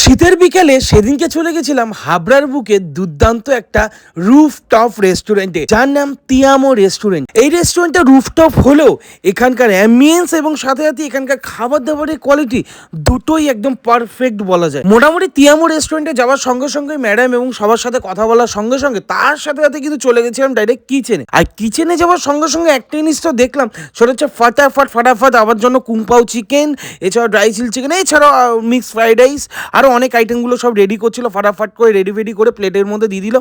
শীতের বিকেলে সেদিনকে চলে গেছিলাম হাবড়ার বুকে দুর্দান্ত একটা রুফ টপ রেস্টুরেন্টে যার নাম তিয়ামো রেস্টুরেন্ট এই রেস্টুরেন্টটা রুফটপ হলেও এখানকার অ্যাম্বিয়েন্স এবং সাথে সাথে এখানকার খাবার দাবারের কোয়ালিটি দুটোই একদম পারফেক্ট বলা যায়। মোটামুটি তিয়ামো রেস্টুরেন্টে যাওয়ার সঙ্গে সঙ্গে ম্যাডাম এবং সবার সাথে কথা বলার সঙ্গে সঙ্গে তার সাথে সাথে কিন্তু চলে গেছিলাম ডাইরেক্ট কিচেনে আর কিচেনে যাওয়ার সঙ্গে সঙ্গে একটা জিনিস তো দেখলাম, সেটা হচ্ছে ফাটাফাট ফাটাফাট আমার জন্য কুম্পাও চিকেন এছাড়াও ড্রাই চিল চিকেন এছাড়াও মিক্স ফ্রাইড রাইস আরও অনেক আইটেমগুলো সব রেডি করছিল, ফাটাফাট করে রেডি ফেডি করে প্লেটের মধ্যে দিয়ে দিল,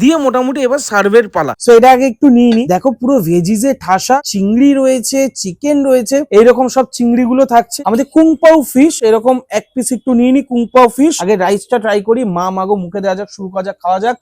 দিয়ে মোটামুটি এবার সার্ভের পালা। সো এটা আগে একটু নিয়ে নি। দেখো পুরো ভেজিজে ঠাসা, চিংড়ি রয়েছে চিকেন রয়েছে, এইরকম সব চিংড়িগুলো থাকছে। আমাদের কুংপাও ফিশ এরকম এক পিস একটু নিয়ে নি কুংপাও ফিশ আগে রাইসটা ট্রাই করি, মা, মাগো, মুখে দেওয়া যাক শুরু করা যাক, খাওয়া যাক।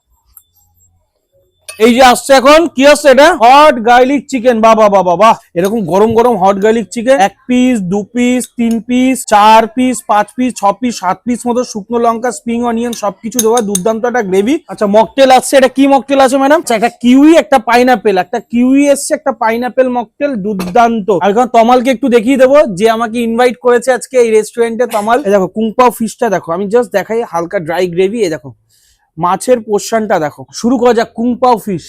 এই যে আসছে এখন, কি আসছে এটা? হট গার্লিক চিকেন বাবা বাবা বাহ এরকম গরম গরম হট গার্লিক চিকেন এক পিস দু পিস তিন পিস চার পিস পাঁচ পিস ছ পিস সাত পিস মতো শুকনো লঙ্কা স্প্রিং অনিয়ন সবকিছু দেওয়া, দুর্দান্ত একটা গ্রেভি আচ্ছা মকটেল আসছে। এটা কি মকটেল আছে ম্যাডাম একটা কিউই একটা পাইনাপেল একটা কিউই এসছে, একটা পাইনাপেল মকটেল দুর্দান্ত। আর এখন তমালকে একটু দেখিয়ে দেবো, যে আমাকে ইনভাইট করেছে আজকে এই রেস্টুরেন্টে তমাল। দেখো, কুংপাও ফিশটা দেখো, আমি জাস্ট দেখাই হালকা ড্রাই গ্রেভি এই দেখো। মাছের পোর্শনটা দেখো। শুরু করা যাক কুংপাও ফিশ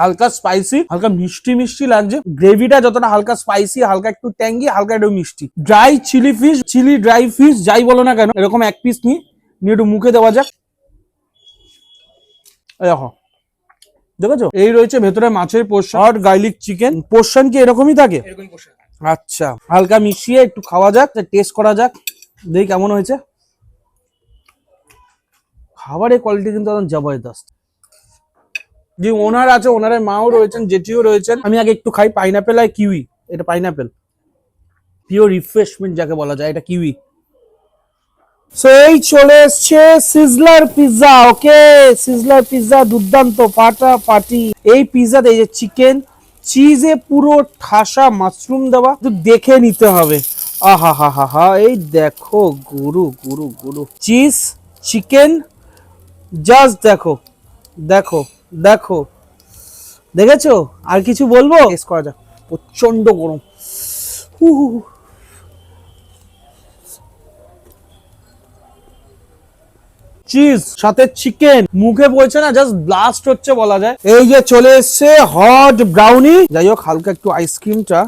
হালকা স্পাইসি হালকা মিষ্টি মিষ্টি লাগছে। গ্রেভিটা যতটা হালকা স্পাইসি হালকা একটু ট্যাঙ্গি হালকা একটু মিষ্টি। Dry chilli fish chilli dry fish যাই বলো না কেন এরকম এক পিস নিয়ে নিয়ে একটু মুখে দেওয়া যাক। দেখো দেখেছ? এই রয়েছে ভেতরে মাছের portion. Hot garlic chicken portion কি এরকমই থাকে? আচ্ছা হালকা মিশিয়ে একটু খাওয়া যাক টেস্ট করা যাক। দেখি কেমন হয়েছে। খাবারের কোয়ালিটি কিন্তু একদম জবরদস্ত। যে ওনার আছে, ওনারের মাও রয়েছেন, জেঠিও রয়েছেন। আমি আগে একটু খাই পাইনাপেল আর কিউই এটা পাইনাপেল পিওর রিফ্রেশমেন্ট যাকে বলা যায়, এটা কিউই সো এই চলে এসছে sizzler pizza okay sizzler pizza দুর্দান্ত ফাটা ফাটি এই পিৎজাতে এই যে চিকেন চিজে পুরো ঠাসা মাশরুম দেওয়া, একটু দেখে নিতে হবে। আহা হা হা হা এই দেখো, গুরু গুরু গুরু। চিজ চিকেন জাস্ট দেখো দেখো দেখো। দেখেছ? আর কিছু বলব? টেস্ট করা যাক। প্রচণ্ড গরম। হু হু। চিজ সাথে চিকেন মুখে পড়ছে না জাস্ট ব্লাস্ট হচ্ছে বলা যায়। এই যে চলে এসছে হট ব্রাউনি যাই হোক, হালকা একটু আইসক্রিমটা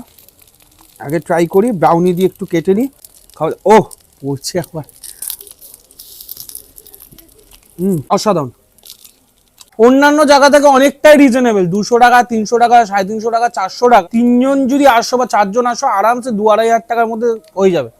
আগে ট্রাই করি ব্রাউনি দিয়ে একটু কেটে নিই। খাওয়া ও পড়ছে একবার হুম অসাধারণ। অন্যান্য জায়গা থেকে অনেকটাই রিজনেবল দুশো টাকা, তিনশো টাকা, সাড়ে তিনশো টাকা, চারশো টাকা। তিনজন যদি আসো বা চারজন আসো, আরামসে দু আড়াই হাজার টাকার মধ্যে হয়ে যাবে।